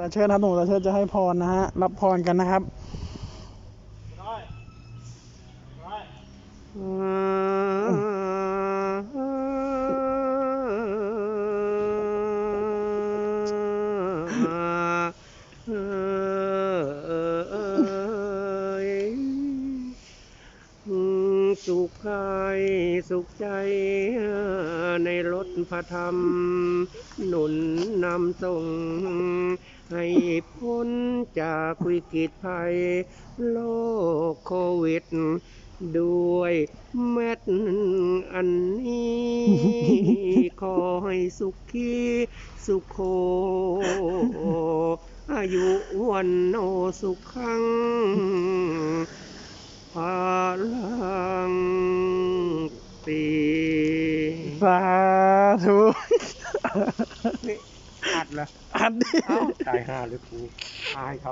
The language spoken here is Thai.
ตาเชิดครับหนูตาเชิดจะให้พรนะฮะ รับพรกันนะครับสุขกายสุขใจน พระธรรม หนุนนำส่ง ให้พ้นจากวิกฤตภัย โลกโควิด ด้วยเม็ดอันนี้ ขอให้สุขีสุขโค อายุวันโนสุขังพลังตี สาธุอัดเหรออันนี้เอ้าตายห่าเลยกูอายครับ